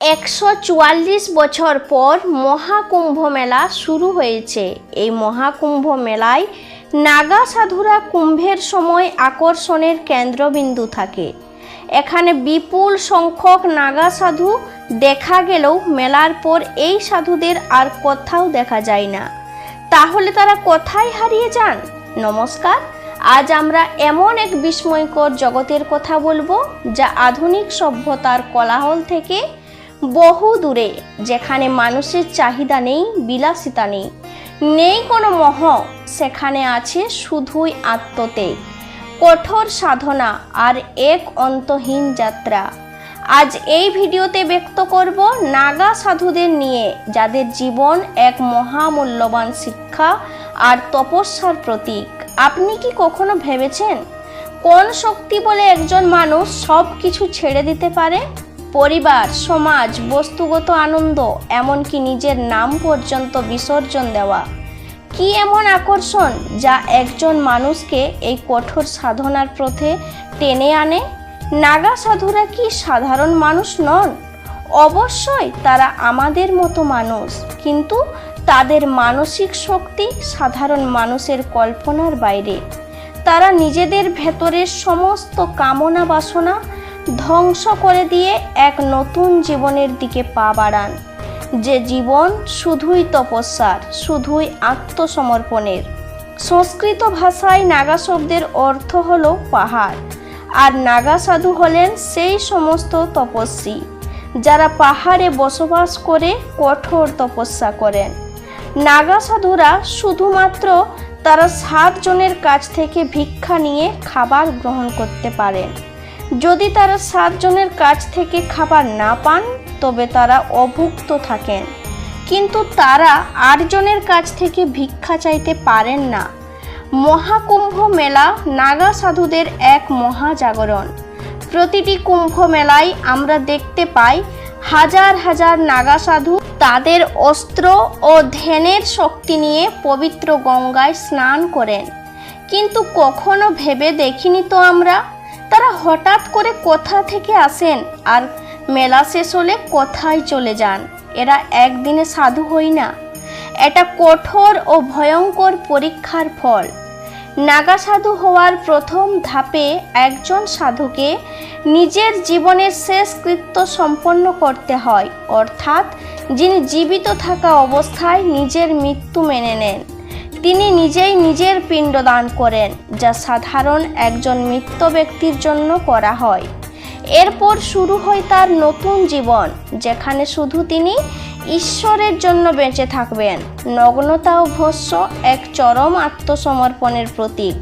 একশো চুয়াল্লিশ বছর পর মহাকুম্ভ মেলা শুরু হয়েছে। এই মহাকুম্ভ মেলায় নাগা সাধুরা কুম্ভের সময় আকর্ষণের কেন্দ্রবিন্দু থাকে। এখানে বিপুল সংখ্যক নাগা সাধু দেখা গেলেও মেলার পর এই সাধুদের আর কোথাও দেখা যায় না। তাহলে তারা কোথায় হারিয়ে যান? নমস্কার। আজ আমরা এমন এক বিস্ময়কর জগতের কথা বলব যা আধুনিক সভ্যতার কোলাহল থেকে বহু দূরে, যেখানে মানুষের চাহিদা নেই, বিলাসিতা নেই। নেই কোনো মহ, সেখানে আছে শুধুই আত্মত্যাগ। কঠোর সাধনা আর এক অন্তহীন যাত্রা। আজ এই ভিডিওতে ব্যক্ত করব নাগা সাধুদের নিয়ে, যাদের জীবন এক মহামূল্যবান শিক্ষা আর তপস্যার প্রতীক। আপনি কি কখনো ভেবেছেন? কোন শক্তি বলে একজন মানুষ সব কিছু ছেড়ে দিতে পারে? পরিবার, সমাজ, বস্তুগত আনন্দ, এমনকি নিজের নাম পর্যন্ত বিসর্জন দেওয়া। কি এমন আকর্ষণ যা একজন মানুষকে এই কঠোর সাধনার পথে টেনে আনে? নাগা সাধুরা কি সাধারণ মানুষ নন? অবশ্যই তারা আমাদের মতো মানুষ, কিন্তু তাদের মানসিক শক্তি সাধারণ মানুষের কল্পনার বাইরে। তারা নিজেদের ভেতরের সমস্ত কামনা বাসনা ধ্বংস করে দিয়ে এক নতুন জীবনের দিকে পা বাড়ান। যে জীবন শুধুই তপস্যার, শুধুই আত্মসমর্পণের। সংস্কৃত ভাষায় নাগা শব্দের অর্থ হল পাহাড়, আর নাগা সাধু হলেন সেই সমস্ত তপস্বী, যারা পাহাড়ে বসবাস করে কঠোর তপস্যা করেন। নাগা সাধুরা শুধুমাত্র তারা সাতজনের কাছ থেকে ভিক্ষা নিয়ে খাবার গ্রহণ করতে পারেন। যদি তারা সাতজনের কাছ থেকে খাবার না পান, তবে তারা অভুক্ত থাকেন। কিন্তু তারা আটজনের কাছ থেকে ভিক্ষা চাইতে পারেন না। মহাকুম্ভ মেলা নাগা সাধুদের এক মহাজাগরণ প্রতিটি কুম্ভ মেলায় আমরা দেখতে পাই হাজার হাজার নাগা সাধু তাদের অস্ত্র ও ধ্যানের শক্তি নিয়ে পবিত্র গঙ্গায় স্নান করেন। কিন্তু কখনো ভেবে দেখিনি তো আমরা তারা হঠাৎ করে কোথা থেকে আসেন আর মেলা শেষ হলে কোথায় চলে যান? এরা একদিনে সাধু হই না। এটা কঠোর ও ভয়ঙ্কর পরীক্ষার ফল। নাগা সাধু হওয়ার প্রথম ধাপে একজন সাধুকে নিজের জীবনের শেষ কৃত্য সম্পন্ন করতে হয়, অর্থাৎ যিনি জীবিত থাকা অবস্থায় নিজের মৃত্যু মেনে নেন। তিনি নিজেই নিজের পিণ্ডদান করেন, যা সাধারণ একজন মৃত ব্যক্তির জন্য করা হয়। এরপর শুরু হয় তার নতুন জীবন, যেখানে শুধু তিনি ঈশ্বরের জন্য বেঁচে থাকবেন। নগ্নতা ও ভস্য এক চরম আত্মসমর্পণের প্রতীক।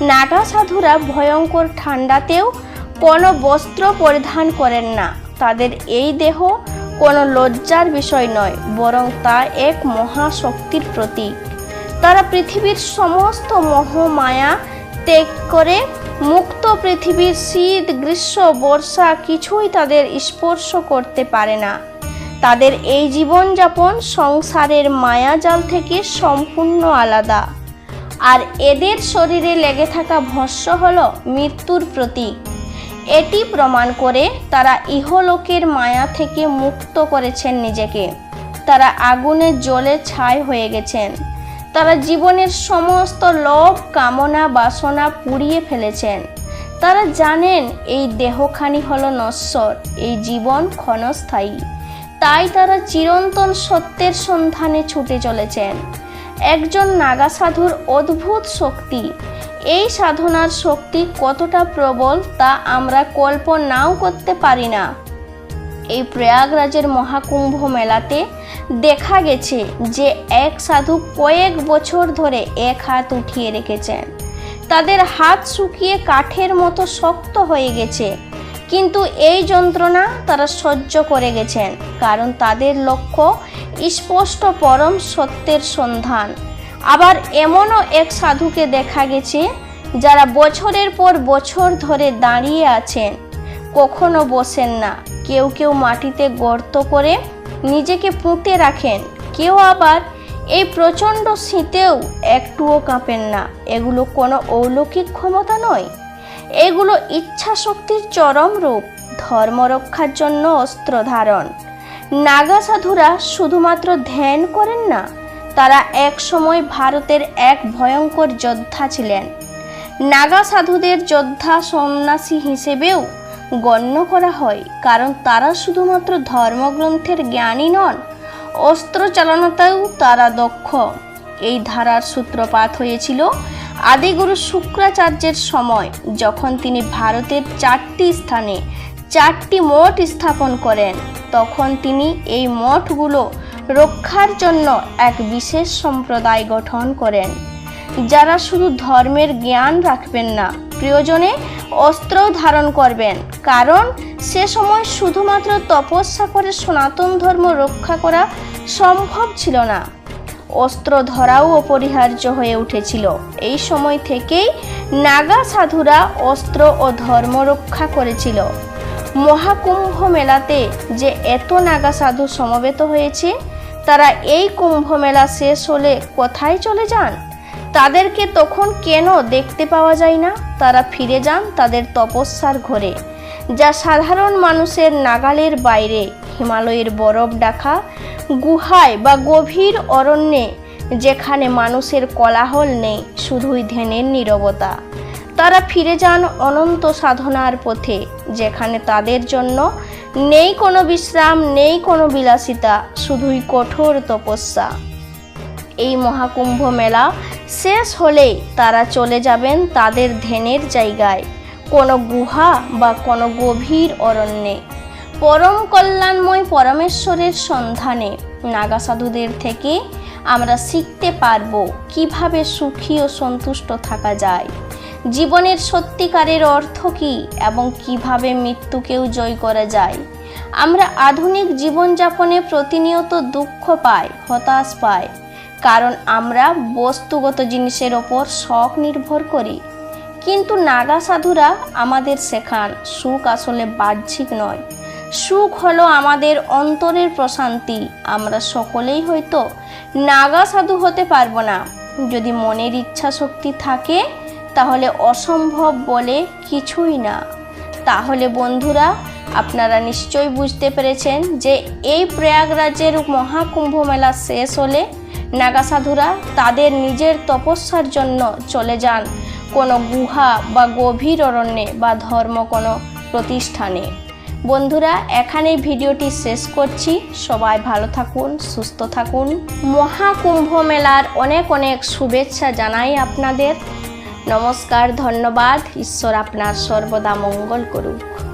নাগা সাধুরা ভয়ঙ্কর ঠান্ডাতেও কোনো বস্ত্র পরিধান করেন না। তাদের এই দেহ কোনো লজ্জার বিষয় নয়, বরং তা এক মহাশক্তির প্রতীক। তারা পৃথিবীর সমস্ত মোহ মায়া ত্যাগ করে, মুক্ত পৃথিবীর শীত, গ্রীষ্ম, বর্ষা কিছুই তাদের স্পর্শ করতে পারে না। তাদের এই জীবনযাপন সংসারের মায়াজাল থেকে সম্পূর্ণ আলাদা। আর এদের শরীরে লেগে থাকা ভস্য হল মৃত্যুর প্রতীক। এটি প্রমাণ করে তারা ইহলোকের মায়া থেকে মুক্ত করেছেন নিজেকে। তারা আগুনের জলে ছাই হয়ে গেছেন। তারা জীবনের সমস্ত লোভ, কামনা, বাসনা পুড়িয়ে ফেলেছেন। তারা জানেন, এই দেহখানি হলো নশ্বর, এই জীবন ক্ষণস্থায়ী। তাই তারা চিরন্তন সত্যের সন্ধানে ছুটে চলেছেন। একজন নাগা সাধুর অদ্ভুত শক্তি। এই সাধনার শক্তি কতটা প্রবল তা আমরা কল্পনাও করতে পারি না। এই প্রয়াগরাজের মহাকুম্ভ মেলাতে দেখা গেছে যে এক সাধু কয়েক বছর ধরে এক হাত উঠিয়ে রেখেছেন তাদের হাত শুকিয়ে কাঠের মতো শক্ত হয়ে গেছে। কিন্তু এই যন্ত্রণা তারা সহ্য করে গেছেন, কারণ তাদের লক্ষ্য স্পষ্ট পরম সত্যের সন্ধান। আবার এমনও এক সাধুকে দেখা গেছে যারা বছরের পর বছর ধরে দাঁড়িয়ে আছেন, কখনো বসেন না। কেউ কেউ মাটিতে গর্ত করে নিজেকে পুঁতে রাখেন। কেউ আবার এই প্রচণ্ড শীতেও একটুও কাঁপেন না। এগুলো কোনো অলৌকিক ক্ষমতা নয়। এগুলো ইচ্ছা শক্তির চরম রূপ ধর্ম রক্ষার জন্য অস্ত্র ধারণ। নাগা সাধুরা শুধুমাত্র ধ্যান করেন না, তারা এক সময় ভারতের এক ভয়ঙ্কর যোদ্ধা ছিলেন। নাগা সাধুদের যোদ্ধা সন্ন্যাসী হিসেবেও গণ্য করা হয়, কারণ তারা শুধুমাত্র ধর্মগ্রন্থের জ্ঞানী নন, অস্ত্র চালানোতেও তারা দক্ষ। এই ধারার সূত্রপাত হয়েছিল আদিগুরু শুক্রাচার্যের সময়, যখন তিনি ভারতের চারটি স্থানে চারটি মঠ স্থাপন করেন। তখন তিনি এই মঠগুলো রক্ষার জন্য এক বিশেষ সম্প্রদায় গঠন করেন, যারা শুধু ধর্মের জ্ঞান রাখবেন না প্রিয়জনে অস্ত্রও ধারণ করবেন। কারণ সে সময় শুধুমাত্র তপস্যা করে সনাতন ধর্ম রক্ষা করা সম্ভব ছিল না। অস্ত্র ধরাও অপরিহার্য হয়ে উঠেছিল। এই সময় থেকেই নাগা সাধুরা অস্ত্র ও ধর্ম রক্ষা করেছিল। মহাকুম্ভ মেলাতে যে এত নাগা সাধু সমবেত হয়েছে, তারা এই কুম্ভ মেলা শেষ হলে কোথায় চলে যান? তাদেরকে তখন কেন দেখতে পাওয়া যায় না? তারা ফিরে যান তাদের তপস্যার ঘরে, যা সাধারণ মানুষের নাগালের বাইরে, হিমালয়ের বরফ ডাকা গুহায় বা গভীর অরণ্যে, যেখানে মানুষের কোলাহল নেই, শুধুই ধ্যানের নীরবতা। তারা ফিরে যান অনন্ত সাধনার পথে, যেখানে তাদের জন্য নেই কোনো বিশ্রাম, নেই কোনো বিলাসিতা, শুধুই কঠোর তপস্যা। এই মহাকুম্ভ মেলা শেষ হলেই তারা চলে যাবেন তাদের ধ্যানের জায়গায়। কোনো গুহা বা কোনো গভীর অরণ্যে। পরম কল্যাণময় পরমেশ্বরের সন্ধানে নাগা সাধুদের থেকে আমরা শিখতে পারব কীভাবে সুখী ও সন্তুষ্ট থাকা যায়। জীবনের সত্যিকারের অর্থ কী এবং কীভাবে মৃত্যুকেও জয় করা যায়। আমরা আধুনিক জীবনযাপনে প্রতিনিয়ত দুঃখ পাই, হতাশ পাই। কারণ আমরা বস্তুগত জিনিসের ওপর শখ নির্ভর করি। কিন্তু নাগা সাধুরা আমাদের শেখান, সুখ আসলে বাহ্যিক নয়। সুখ হলো আমাদের অন্তরের প্রশান্তি, আমরা সকলেই হয়তো নাগা সাধু হতে পারব না। যদি মনের ইচ্ছা শক্তি থাকে, তাহলে অসম্ভব বলে কিছুই না। তাহলে বন্ধুরা, আপনারা নিশ্চয়ই বুঝতে পেরেছেন যে এই প্রয়াগরাজের মহাকুম্ভ মেলা শেষ হলে নাগা সাধুরা তাদের নিজের তপস্যার জন্য চলে যান। কোনো গুহা বা গভীর অরণ্যে বা ধর্ম কোনো প্রতিষ্ঠানে। বন্ধুরা, এখানেই ভিডিওটি শেষ করছি। সবাই ভালো থাকুন, সুস্থ থাকুন। মহাকুম্ভ মেলার অনেক অনেক শুভেচ্ছা জানাই আপনাদের। নমস্কার, ধন্যবাদ। ঈশ্বর আপনার সর্বদা মঙ্গল করুক।